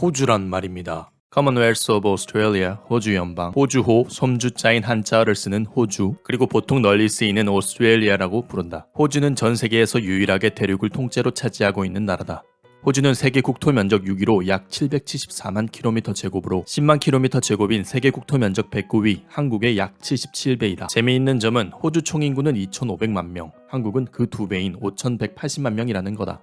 호주란 말입니다. Commonwealth of Australia, 호주 연방, 호주호, 섬주자인 한자어를 쓰는 호주, 그리고 보통 널리 쓰이는 오스트레일리아라고 부른다. 호주는 전 세계에서 유일하게 대륙을 통째로 차지하고 있는 나라다. 호주는 세계 국토 면적 6위로 약 774만 킬로미터 제곱으로 10만 킬로미터 제곱인 세계 국토 면적 109위, 한국의 약 77배이다. 재미있는 점은 호주 총 인구는 2,500만 명, 한국은 그 두 배인 5,180만 명이라는 거다.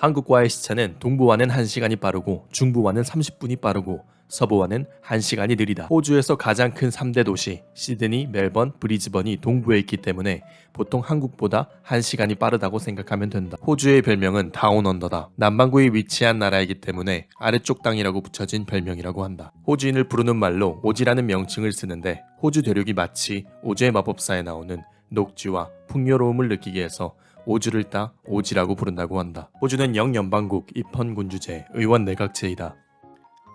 한국과의 시차는 동부와는 1시간이 빠르고 중부와는 30분이 빠르고 서부와는 1시간이 느리다. 호주에서 가장 큰 3대 도시 시드니, 멜번, 브리즈번이 동부에 있기 때문에 보통 한국보다 1시간이 빠르다고 생각하면 된다. 호주의 별명은 다운 언더다. 남반구에 위치한 나라이기 때문에 아래쪽 땅이라고 붙여진 별명이라고 한다. 호주인을 부르는 말로 오지라는 명칭을 쓰는데 호주 대륙이 마치 오즈의 마법사에 나오는 녹지와 풍요로움을 느끼게 해서 오주를 따 오지라고 부른다고 한다. 호주는 영연방국 입헌군주제 의원 내각제이다.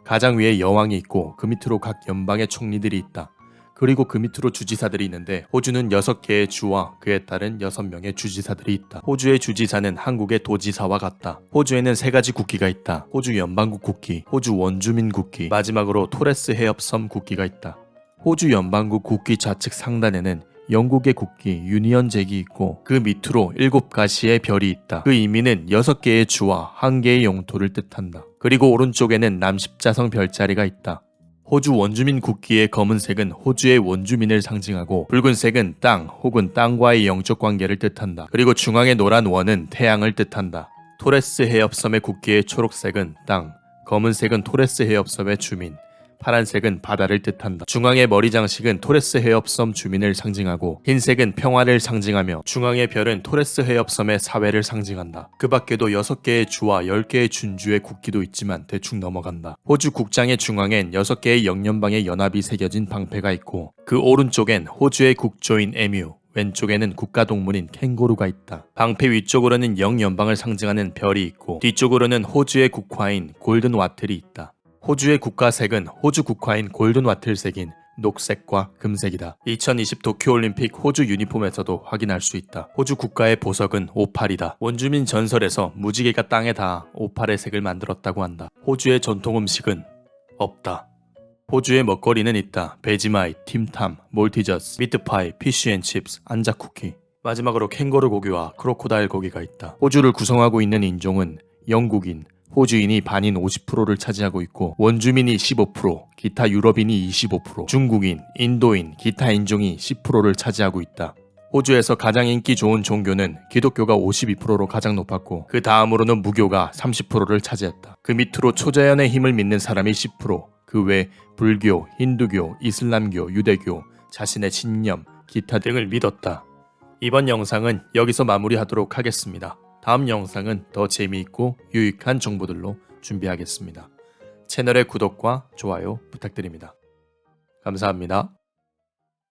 가장 위에 여왕이 있고 그 밑으로 각 연방의 총리들이 있다. 그리고 그 밑으로 주지사들이 있는데 호주는 6개의 주와 그에 따른 6명의 주지사들이 있다. 호주의 주지사는 한국의 도지사와 같다. 호주에는 세 가지 국기가 있다. 호주 연방국 국기, 호주 원주민 국기, 마지막으로 토레스 해협섬 국기가 있다. 호주 연방국 국기 좌측 상단에는 영국의 국기 유니언 잭이 있고 그 밑으로 일곱 가시의 별이 있다. 그 의미는 여섯 개의 주와 한 개의 영토를 뜻한다. 그리고 오른쪽에는 남십자성 별자리가 있다. 호주 원주민 국기의 검은색은 호주의 원주민을 상징하고 붉은색은 땅 혹은 땅과의 영적 관계를 뜻한다. 그리고 중앙의 노란 원은 태양을 뜻한다. 토레스 해협섬의 국기의 초록색은 땅, 검은색은 토레스 해협섬의 주민, 파란색은 바다를 뜻한다. 중앙의 머리 장식은 토레스 해협섬 주민을 상징하고 흰색은 평화를 상징하며 중앙의 별은 토레스 해협섬의 사회를 상징한다. 그 밖에도 6개의 주와 10개의 준주의 국기도 있지만 대충 넘어간다. 호주 국장의 중앙엔 6개의 영연방의 연합이 새겨진 방패가 있고 그 오른쪽엔 호주의 국조인 에뮤, 왼쪽에는 국가 동물인 캥거루가 있다. 방패 위쪽으로는 영연방을 상징하는 별이 있고 뒤쪽으로는 호주의 국화인 골든 와틀이 있다. 호주의 국가색은 호주 국화인 골든 와틀색인 녹색과 금색이다. 2020 도쿄올림픽 호주 유니폼에서도 확인할 수 있다. 호주 국가의 보석은 오팔이다. 원주민 전설에서 무지개가 땅에 닿아 오팔의 색을 만들었다고 한다. 호주의 전통 음식은 없다. 호주의 먹거리는 있다. 베지마이, 팀탐, 몰티저스, 미트파이, 피쉬앤칩스, 안자쿠키. 마지막으로 캥거루 고기와 크로코다일 고기가 있다. 호주를 구성하고 있는 인종은 영국인, 호주인이 반인 50%를 차지하고 있고 원주민이 15%, 기타 유럽인이 25%, 중국인, 인도인, 기타 인종이 10%를 차지하고 있다. 호주에서 가장 인기 좋은 종교는 기독교가 52%로 가장 높았고 그 다음으로는 무교가 30%를 차지했다. 그 밑으로 초자연의 힘을 믿는 사람이 10%, 그 외 불교, 힌두교, 이슬람교, 유대교, 자신의 신념, 기타 등을 믿었다. 이번 영상은 여기서 마무리하도록 하겠습니다. 다음 영상은 더 재미있고 유익한 정보들로 준비하겠습니다. 채널의 구독과 좋아요 부탁드립니다. 감사합니다.